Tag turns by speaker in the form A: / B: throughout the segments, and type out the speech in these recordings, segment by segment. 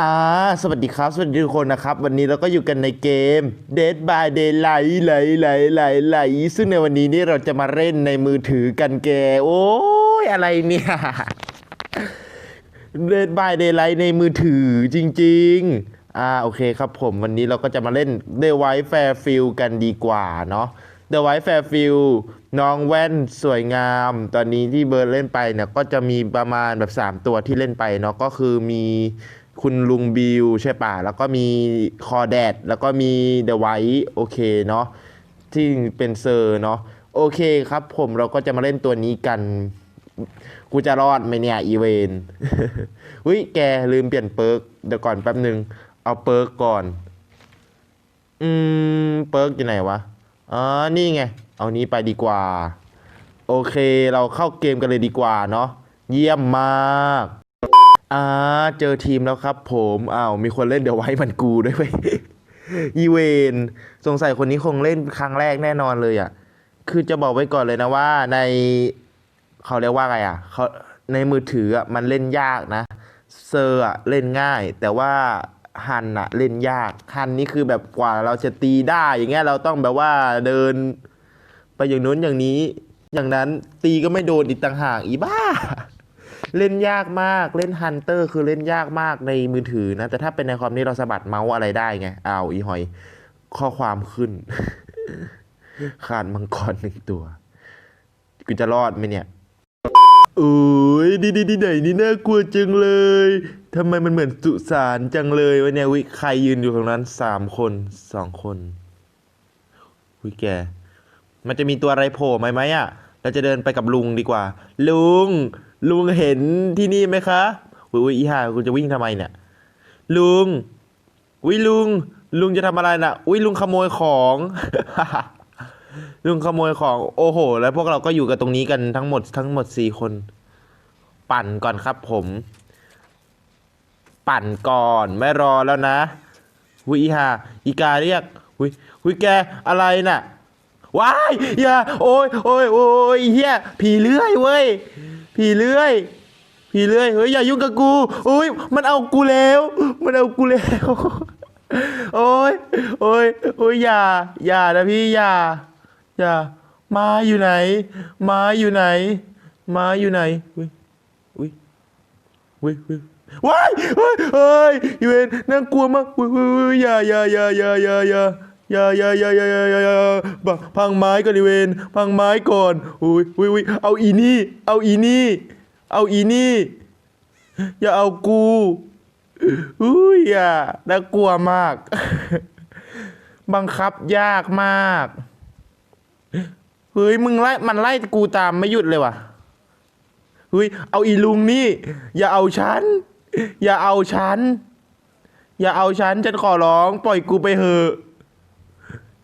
A: อ่าสวัสดีครับ สวัสดีทุกคนนะครับ วันนี้เราก็อยู่กันในเกม Dead by Daylight ไหลไหลไหลไหลซึ่งในวันนี้นี่เราจะมาเล่นในมือถือกันแก โอ้ยอะไรเนี่ย Dead by Daylight ในมือถือจริง ๆ อ่าโอเคครับผมวันนี้เราก็จะมาเล่น The White Fairfield กันดีกว่าเนาะ The White Fairfield น้องแว่นสวยงาม ตอนนี้ที่เบิร์ดเล่นไปเนี่ยก็จะมีประมาณแบบ 3 ตัวที่เล่นไปเนาะก็คือมี คุณลุงบิวใช่ป่ะ แล้วก็มีคอแดด แล้วก็มีเดอะไวท์โอเคเนาะที่เป็นเซอร์เนาะโอเคครับผมเราก็จะมาเล่นตัวนี้กัน กูจะรอดไหมเนี่ย อีเวนอุ้ยแกลืมเปลี่ยนเปิร์กเดี๋ยวก่อนแป๊บนึง เอาเปิร์กก่อน อืม เปิร์กอยู่ไหนวะอ๋อนี่ไง เอานี้ไปดีกว่า โอเคเราเข้าเกมกันเลยดีกว่าเนาะเยี่ยมมาก่าเจอทีมแล้วครับผมอ้าวมีคนเล่นเดี๋ยวไว้มันกูด้วยเว้ยยีเวนสงสัยคนนี้คงเล่นครั้งแรกแน่นอนเลยอะ่ะ คือจะบอกไว้ก่อนเลยนะว่าในเขาเรียกว่าไงอะ่ะเขาในมือถืออะมันเล่นยากนะ เซอร์อะเล่นง่าย แต่ว่าฮันอะเล่นยากฮันนี่คือแบบกว่าเราจะตีได้อย่างเงี้ยเราต้องแบบว่าเดิน ไปอย่างนู้นอย่างนี้ อย่างนั้นตีก็ไม่โดนอีกต่างหากอีบ้า เล่นยากมากเล่นฮันเตอร์คือเล่นยากมากในมือถือนะ แต่ถ้าเป็นในคอมนี่เราสะบัดเมาส์อะไรได้ไงอ้าวอีหอย ข้อความขึ้น ขาดมังกรหนึ่งตัวกูจะรอดไหมเนี่ยโอ้ยดีดีดีไหนนี่น่ากลัวจังเลย ทำไมมันเหมือนสุสานจังเลยวะเนี่ยวิใครยืนอยู่ตรงนั้นสามคนสองคนวิแก มันจะมีตัวอะไรโผล่ไหมไหมอะเราจะเดินไปกับลุงดีกว่า ลุง ลุงเห็นที่นี่ไหมคะอุ้ยอีห่ากูจะวิ่งทำไมเนี่ย ลุงวิลุง ลุงจะทำอะไรนะ่ะวิลุงขโมยของ ลุงขโมยของโอ้โห แล้วพวกเราก็อยู่กันตรงนี้กันทั้งหมดทั้งหมดสี่คน ปั่นก่อนครับผม ปั่นก่อนไม่รอแล้วนะวิอีห่าอีกาเรียกวิวิแกอะไรนะ่ะว้ายอย่าโอ้ยโอ้ยโอ้ยเฮียผีเลื่อยเว้ย ผีเลื้อย ผีเลื้อย เฮ้ยอย่ายุ่งกับกูอุ้ยมันเอากูแล้ว มันเอากูแล้ว โอ้ยโอ้ยโอ้ยอย่า อย่านะพี่อย่า อย่า มาอยู่ไหน มาอยู่ไหน มาอยู่ไหน อุ้ย อุ้ย อุ้ยอุ้ยว้ายเฮ้ยเฮ้ยยูเอ็นน่ากลัวมากอุ้ยอุ้ยอย่าอย่าอย่าอย่าอย่า ยายายายายายายาพังไม้ก่อนดิเวนพังไม้ก่อนอุ้ยอุ้ยอุ้ยเอาอีนี่ เอาอีนี่ เอาอีนี่ อย่าเอากูอุ้ยอะน่ากลัวมาก บังคับยากมากเฮ้ยมึงไล่มันไล่กูตามไม่หยุดเลยว่ะเฮ้ยเอาอีลุงนี่ อย่าเอาฉัน อย่าเอาฉัน อย่าเอาฉันฉันขอร้อง ปล่อยกูไปเถอะ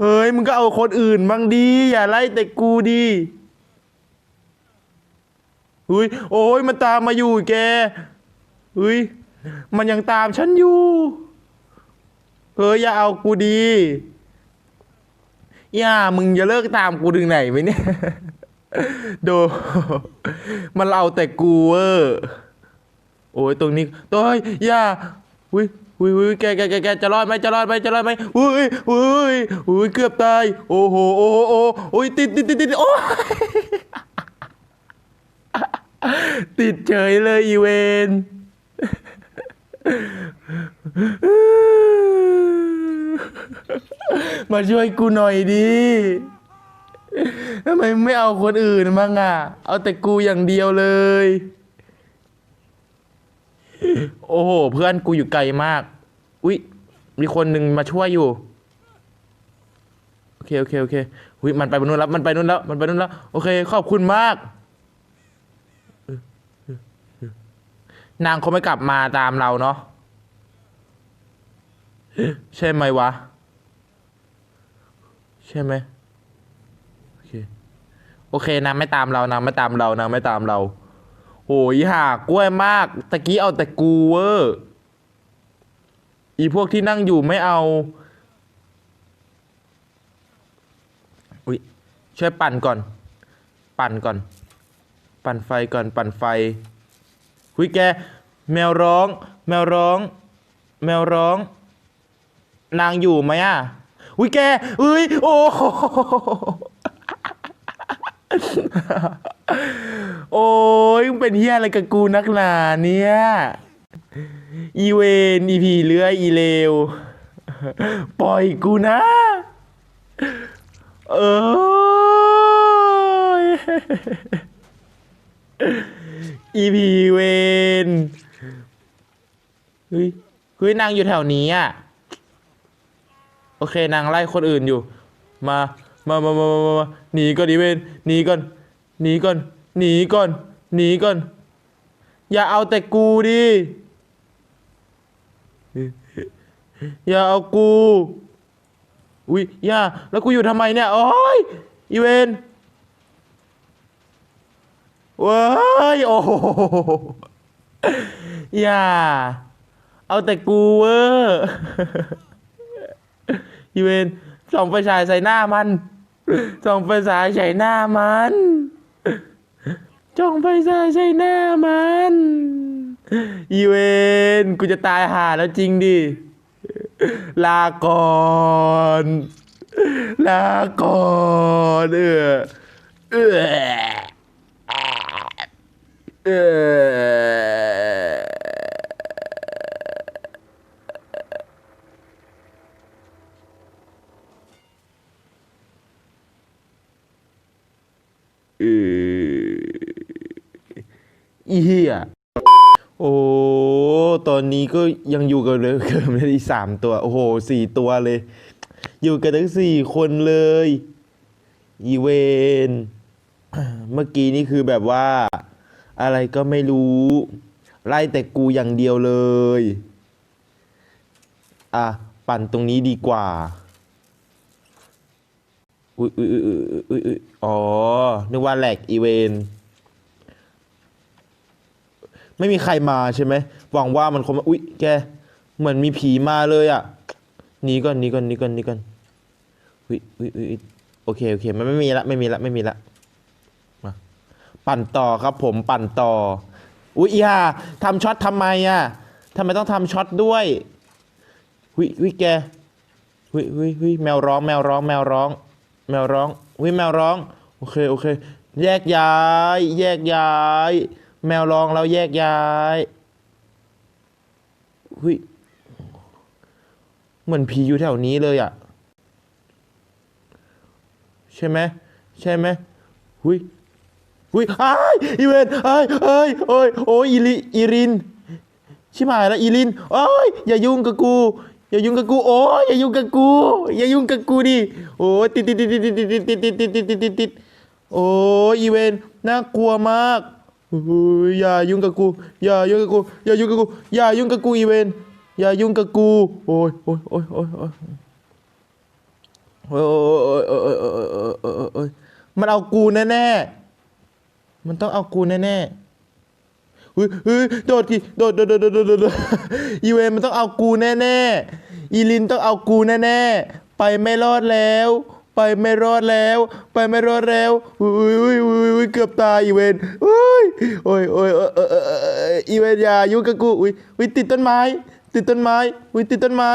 A: เฮ้ยมึงก็เอาคนอื่นบ้างดี อย่าไล่แต่กูดีอุ้ยโอ้ยมันตามมาอยู่แกอุ้ยมันยังตามฉันอยู่เฮ้ยอย่าเอากูดีอย่ามึงจะเลิกตามกูถึงไหนไหมเนี่ยโดมันเอาแต่กูเวอร์โอ้ยตรงนี้โอ้ยอย่าอุ้ย อุ้ยอุ้ยแกแกแกแกจะรอดไหมจะรอดไหมจะรอดไหมอุ้ยอุ้ยอุ้ยเกือบตาย โอ้โห โอ้โหโอ้โอ้ยติดติดติดติดโอ้ยติดเฉยเลยอีเวนมาช่วยกูหน่อยดิทำไมไม่เอาคนอื่นบ้างอะ เอาแต่กูอย่างเดียวเลย โอ้โห เพื่อนกูอยู่ไกลมาก อุ๊ยมีคนหนึ่งมาช่วยอยู่ โอเค โอเค โอเคอุ๊ยมันไปบนนู้นแล้ว มันไปนู้นแล้ว มันไปนู้นแล้ว โอเค ขอบคุณมาก นางคงไม่กลับมาตามเราเนาะ ใช่ไหมวะ ใช่ไหมโอเค โอเคนางไม่ตามเรา นางไม่ตามเรา นางไม่ตามเรา โอ้ยหากล้วยมาก ตะกี้เอาแต่กูเวอร์ อีพวกที่นั่งอยู่ไม่เอา อุ้ยช่วยปั่นก่อน ปั่นก่อน ปั่นไฟก่อน ปั่นไฟ หุยแก แมวร้อง แมวร้อง แมวร้อง นางอยู่ไหมอะอุ้ยแกเอ้ย โอ้ โอ้ยมึงเป็นเฮียอะไรกับกูนักหนาเนี่ยอีเวนอีผีเลื้อยอีเลว ปล่อยกูนะ เอออีพีเวนเฮ้ยเฮ้ยนางอยู่แถวนี้อะ โอเคนางไล่คนอื่นอยู่ มา มามามามามามาหนีก่อนอีเวนหนีก่อนหนีก่อนหนีก่อนหนีก่อน อย่าเอาแต่กูดิ อย่าเอากู อุ้ยอย่า แล้วกูอยู่ทำไมเนี่ย โอ้ยอีเวนเว้ยโอ้โหอย่า เอาแต่กูเวอร์อีเวนส่องไฟฉายใส่หน้ามัน ส่องไฟฉายใส่หน้ามันจ้องไฟฉายใส่หน้ามันอีเวนกูจะตายห่าแล้วจริงดิ ลาก่อน ลาก่อนเออเออเออ อออีเหี้ยโอ้ตอนนี้ก็ยังอยู่กันเลยเกิมเลยอีกสามตัว โอ้โหสี่ตัวเลย อยู่กันทั้งสี่คนเลย อีเวนเมื่อกี้นี่คือแบบว่า อะไรก็ไม่รู้ ไล่แต่กูอย่างเดียวเลย อะ ปั่นตรงนี้ดีกว่า อุ้ยอุ้ยอุ้ยอุ้ยอุ๊ยอ๋อ นึกว่าแหลกอีเวน ไม่มีใครมาใช่ไหม หวังว่ามันคงอุ๊ย แก เหมือนมีผีมาเลยอะหนีก่อนหนีก่อนหนีก่อนหนีก่อนอุ๊ยอุ๊ยอุ๊ยอุ๊ยโอเค โอเค มันไม่มีละ ไม่มีละ ไม่มีละ มา ปั่นต่อครับผม ปั่นต่อ อุ๊ยอีห่าทำช็อตทำไมอะทำไมต้องทำช็อตด้วยอุ๊ยอุ๊ยแกอุ๊ยอุ๊ยอุ๊ยแมวร้อง แมวร้อง แมวร้อง แมวร้องอุ๊ยแมวร้อง โอเค โอเค แยกย้าย แยกย้าย แมวร้องแล้วแยกย้ายหุยเหมือนผีอยู่แถวนี้เลยอะ ใช่ไหมใช่ไหมหุยหุยอ้ายอีเวนอ้ายอ้ยโอ้ยโอ้ยอีลิอีริน ชิบหายแล้วอีลินโอ้ยอย่ายุ่งกับกู อย่ายุ่งกับกูโอ้ยอย่ายุ่งกับกูอย่ายุ่งกับกูดิโอ้ติดติดติดติดติดติดติดติดติดติดติดติดติดโอ้ยอีเวนน่ากลัวมากอย่ายุ่งกับกูอย่ายุ่งกับกูอย่ายุ่งกับกูอย่ายุ่งกับกูอีเวนอย่ายุ่งกับกูโอ้ยโอ้ยโอ้ยโอ้ยโอ้ยโอ้ยโอ้ยโอ้ยโอ้ยโอ้ยโอ้ยมันเอากูแน่ๆมันต้องเอากูแน่ๆเฮ้ย เฮ้ยโดดกี่โดดโดดโดดโดดโดดโดดอีเวนมันต้องเอากูแน่ๆอีลินต้องเอากูแน่ๆไปไม่รอดแล้ว ไปไม่รอดแล้ว ไปไม่รอดแล้วอุ้ยอุ้ยอุ้ยอุ้ยเกือบตายอีเวนอุ้ยโอ้ยโอ้ยเออเออเออเออเอออีเวนอย่ายุ่งกับกูอุ้ยอุ้ยติดต้นไม้ ติดต้นไม้อุ้ยติดต้นไม้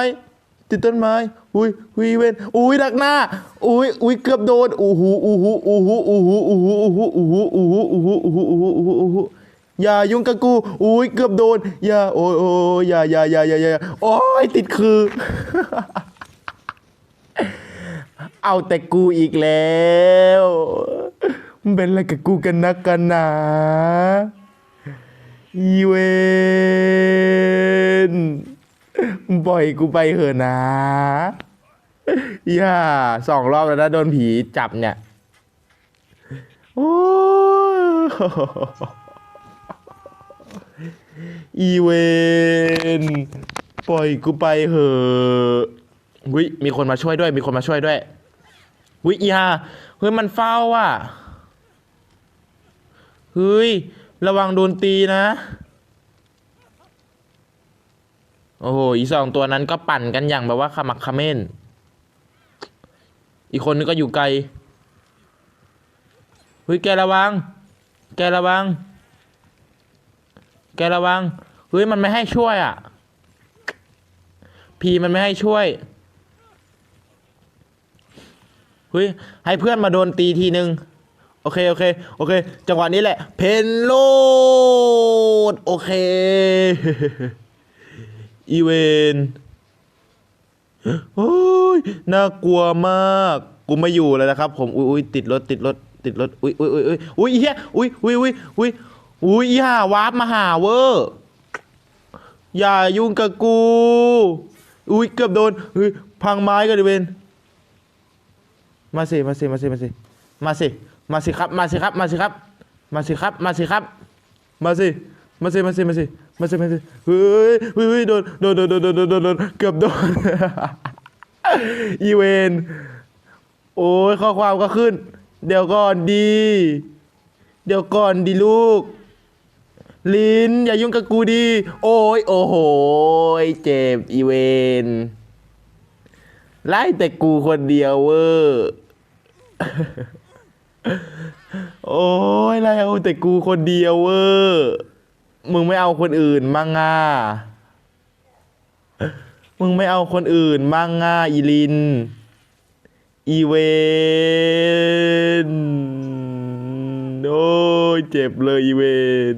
A: ติดต้นไม้ อุ้ยอุ้ยอีเวนอุ้ยดักหน้า อุ้ยอุ้ยเกือบโดนอู้หูอู้หูอู้หูอู้หูอู้หูอู้หูอู้หูอู้หูอู้หูอู้หูอู้หู อย่ายุ่งกับกู อุ้ยเกือบโดน อย่าโอ้ยโอ้ยอย่าอย่าอย่าอย่าอย่าโอ้ยติดคือ เอาแต่กูอีกแล้วมันเป็นอะไรกับกูกันนักกันหนาอีเวนปล่อยกูไปเถอะนะอย่าสองรอบแล้วนะโดนผีจับเนี่ย โอ้ย อีเวนปล่อยกูไปเหอะวิมีคนมาช่วยด้วย มีคนมาช่วยด้วยวิอีฮาเฮ้ยมันเฝ้าอะเฮ้ย ระวังโดนตีนะ โอ้โห อีสองตัวนั้นก็ปั่นกันอย่างแบบว่าขมักเขม้น อีกคนนึงก็อยู่ไกล เฮ้ย แกระวัง แกระวัง แกระวังเฮ้ยมันไม่ให้ช่วยอะพีมันไม่ให้ช่วยเฮ้ยให้เพื่อนมาโดนตีทีนึงโอเค โอเค โอเค จังหวะนี้แหละ เพนโลด โอเค อีเวนโอ้ย น่ากลัวมาก กูไม่อยู่เลยนะครับผมอุ้ยอุ้ยติดรถ ติดรถ ติดรถ อุ้ยอุ้ยอุ้ยอุ้ยอุ้ยเฮียอุ้ยอุ้ยอุ้ยอุ้ย อุ้ยอีห่าวาร์ปมาหาเวอร์อย่ายุ่งกับกู อุ้ยเกือบโดนเฮ้ยพังไม้กันดิเวนมาสิมาสิมาสิมาสิมาสิมาสิครับ มาสิครับ มาสิครับ มาสิครับ มาสิครับ มาสิมาสิมาสิมาสิมาสิมาสิเฮ้ยเฮ้ยโดนโดนโดนโดนโดนโดนโดนเกือบโดนอีเวนโอ้ยข้อความก็ขึ้น เดี๋ยวก่อนดี เดี๋ยวก่อนดีลูก ลินอย่ายุ่งกับกูดี โอ้ยโอ้โหเจ็บอีเวนไล่แต่กูคนเดียวเวอร์โอ้ยไล่เอาแต่กูคนเดียวเวอร์มึงไม่เอาคนอื่นมั่งอะมึงไม่เอาคนอื่นมั่งอะอีลิน อีเวนโอ้ยเจ็บเลยอีเวน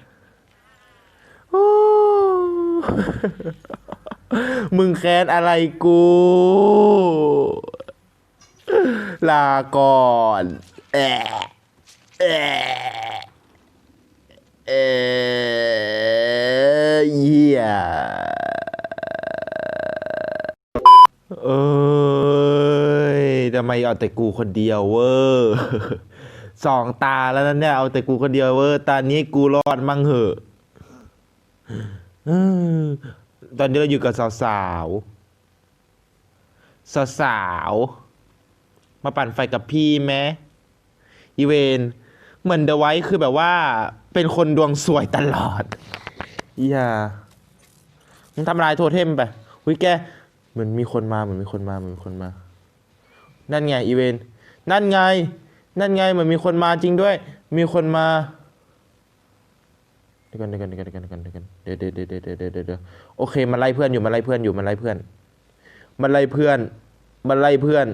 A: มึงแค้นอะไรกู ลาก่อนแอะแอะเอเหี้ยเอ้ยทำไมเอาแต่กูคนเดียวเวอร์สองตาแล้วนั่นเนี่ยเอาแต่กูคนเดียวเวอร์ตานี้กูรอดมั่งเหอะ เออตอนนี้เราอยู่กับสาวสาวสาวสาวๆมาปั่นไฟกับพี่ไหมอีเวนเหมือนเดอะไวท์คือแบบว่า เป็นคนดวงสวยตลอด อย่ามึงทำลายโทเทมไปหุยแกเหมือนมีคนมาเหมือนมีคนมาเหมือนมีคนมา นั่นไงอีเวน นั่นไง นั่นไงเหมือนมีคนมาจริงด้วย มีคนมาเดี๋ยวกันเดี๋ยวกันเดี๋ยวกันเดี๋ยวกันเดี๋ยวกันเดี๋ยวเดี๋ยวเดี๋ยวเดี๋ยวเดี๋ยวเดี๋ยวเดี๋ยวโอเคมันไล่เพื่อนอยู่มันไล่เพื่อนอยู่มันไล่เพื่อน มันไล่เพื่อน มันไล่เพื่อน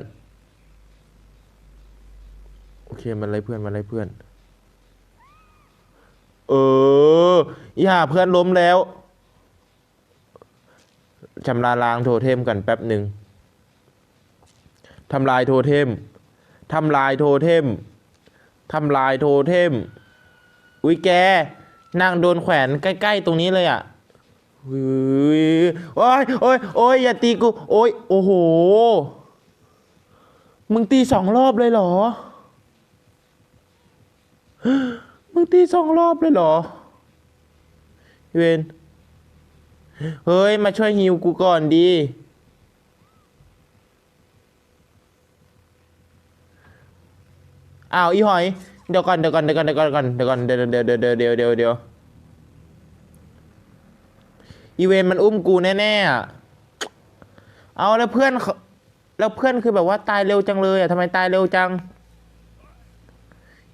A: โอเคมันไล่เพื่อนมันไล่เพื่อน เอออีห่าเพื่อนล้มแล้วชำระล้างโทเทมกันแป๊บหนึ่งทำลายโทเทมทำลายโทเทมทำลายโทเทมอุ้ยแก นั่งโดนแขวนใกล้ ๆ ตรงนี้เลยอะอุ้ยโอ้ยโอ้ยโอ้ยอย่าตีกู โอ้ยโอ้โห มึงตีสองรอบเลยเหรอ มึงตีสองรอบเลยเหรอ เวน เฮ้ย มาช่วยฮิวกูก่อนดี อ้าว อีหอย เดี๋ยวก่อนเดี๋ยวก่อนเดี๋ยวก่อนเดี๋ยวก่อนเดี๋ยวก่อนเดี๋ยวเดี๋ยวเดี๋ยวเดี๋ยวเดี๋ยวเดี๋ยวอีเวนมันอุ้มกูแน่ๆอะเอาแล้วเพื่อนเขาแล้วเพื่อนคือแบบว่าตายเร็วจังเลยอะทำไมตายเร็วจัง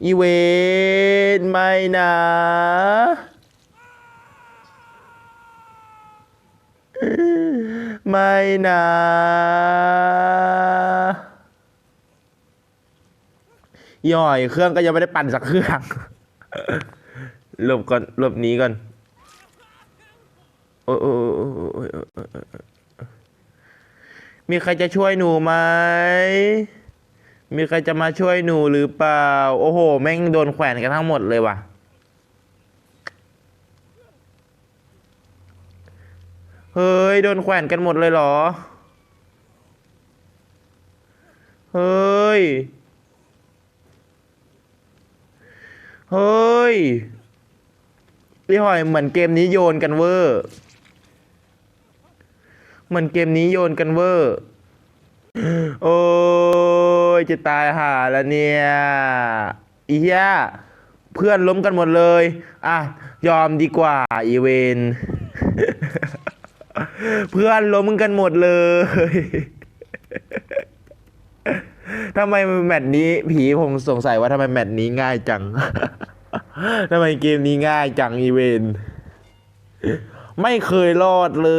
A: อีเวนไม่นะไม่นะ ย่อยเครื่องก็ยังไม่ได้ปั่นสักเครื่องหลบก่อนหลบหนีก่อนโอ้ยโอ้ยโอ้ยโอ้ยโอ้ยโอ้ยโอ้ยมีใครจะช่วยหนูไหม มีใครจะมาช่วยหนูหรือเปล่า โอ้โห แม่งโดนแขวนกันทั้งหมดเลยว่ะ เฮ้ย โดนแขวนกันหมดเลยเหรอ เฮ้ย เฮ้ยพี่หอยเหมือนเกมนี้โยนกันเวอร์ เหมือนเกมนี้โยนกันเวอร์ โอ้ยจะตายห่าแล้วเนี่ยอีเหี้ยเพื่อนล้มกันหมดเลย อะ ยอมดีกว่าอีเวนเพื่อนล้มกันหมดเลย ทำไมแมตช์นี้ผีผมสงสัยว่าทำไมแมตช์นี้ง่ายจัง ทำไมเกมนี้ง่ายจังอีเวนไม่เคยรอดเล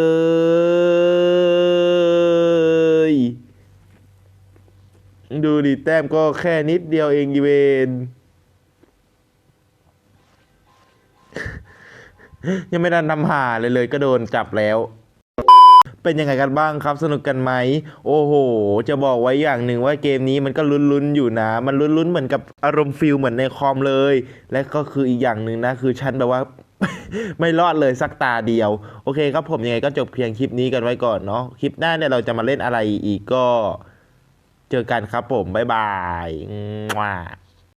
A: ย ดูดิแต้มก็แค่นิดเดียวเองอีเวนยังไม่ได้นำหาเลยเลยก็โดนจับแล้ว เป็นยังไงกันบ้างครับสนุกกันไหมโอ้โห จะบอกไว้อย่างหนึ่งว่าเกมนี้มันก็ลุ้นๆอยู่นะ มันลุ้นๆเหมือนกับอารมณ์ฟิลเหมือนในคอมเลย และก็คืออีกอย่างหนึ่งนะ คือฉันแบบว่าไม่รอดเลยสักตาเดียว โอเคครับผมยังไงก็จบเพียงคลิปนี้กันไว้ก่อนเนาะคลิปหน้าเนี่ยเราจะมาเล่นอะไรอีกก็ เจอกันครับผมบ๊ายบาย